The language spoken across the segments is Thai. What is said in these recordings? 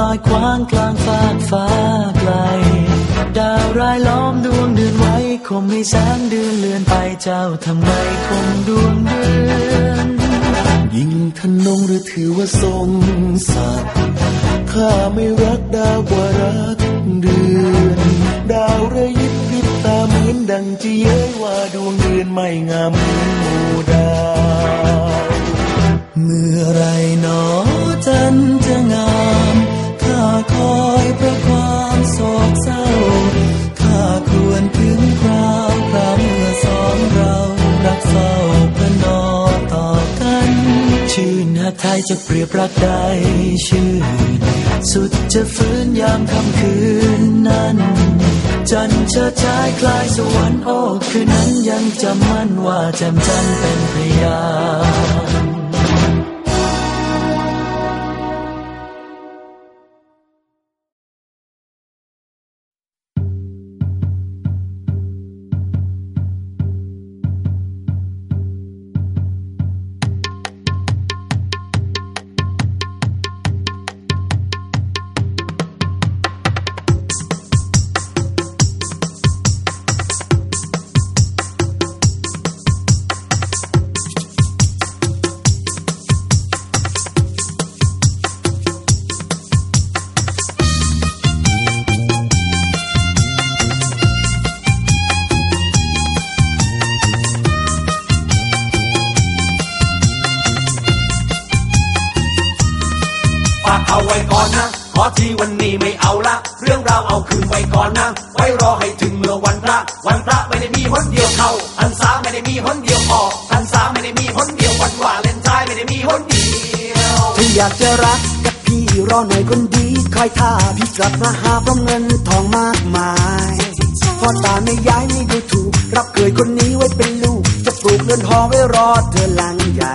ลอยคว้างกลางฟากฟ้าไกล ดาวรายล้อมดวงเดือนไว้คมให้แสงเดือนเลือนไปเจ้าทำไมคงดวงเดือนยิ่งทนงหรือถือว่าทรงสัตว์ข้าไม่รักดาวกว่ารักเดือนดาวระยิบริบตาเหมือนดังจะเย้ยว่าดวงเดือนไม่งามเหมือนหมู่ดาว จะเปรียบรักใดชื่น สุดจะฟื้นยามค่ำคืนนั้น จันเชิดชายคลายสวรรค์โอ้คืนนั้นยังจำมั่นว่าแจมจันเป็นพยานฝา เอาไว้ก่อนนะ ขอทีวันนี้ไม่เอาละ เรื่องราวเอาคืนไว้ก่อนนะ ไว้รอให้ถึงเมื่อวันพระ วันพระไม่ได้มีหนเดียวเข้าพันษาไม่ได้มีหนเดียวออกพันษาไม่ได้มีหนเดียววันวาเล่นไทน์ไม่ได้มีหนเดียวถ้าอยากจะรักกับพี่รอหน่อยคนดี คอยท่าพี่กลับมาหาเพราะเงินทองมากมายพ่อตาไม่ย้ายไม่ดูถูก รับเคยคนนี้ไว้เป็นลูก จะปลูกเรือนหอไว้รอเธอหลังใหญ่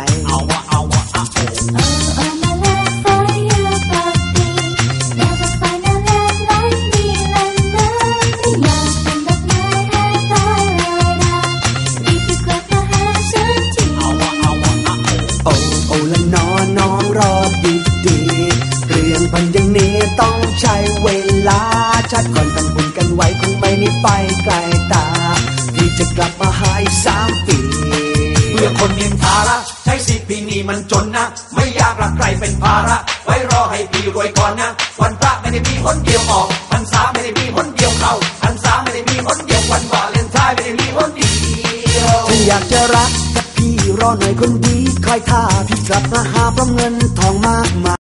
ใช้เวลาชัดก่อนทำบุญกันไว้คงไม่นี่ไปไกลตาพี่จะกลับมาหาอีกสามปีเพื่อคนนินทาละใช้สิปีนี้มันจนนะ ไม่อยากรักใครเป็นภาระ ไว้รอให้พี่รวยก่อนนะ วันพระไม่ได้มีหนเดียวออกพรรษาไม่ได้มีหนเดียวเข้าพรรษาไม่ได้มีหนเดียววันวาเลนไทน์ไม่ได้มีหนเดียวถ้าอยากจะรักกับพี่รอหน่อยคนดีคอยท่าพี่กลับมาหาพราะเงินทองมากมาย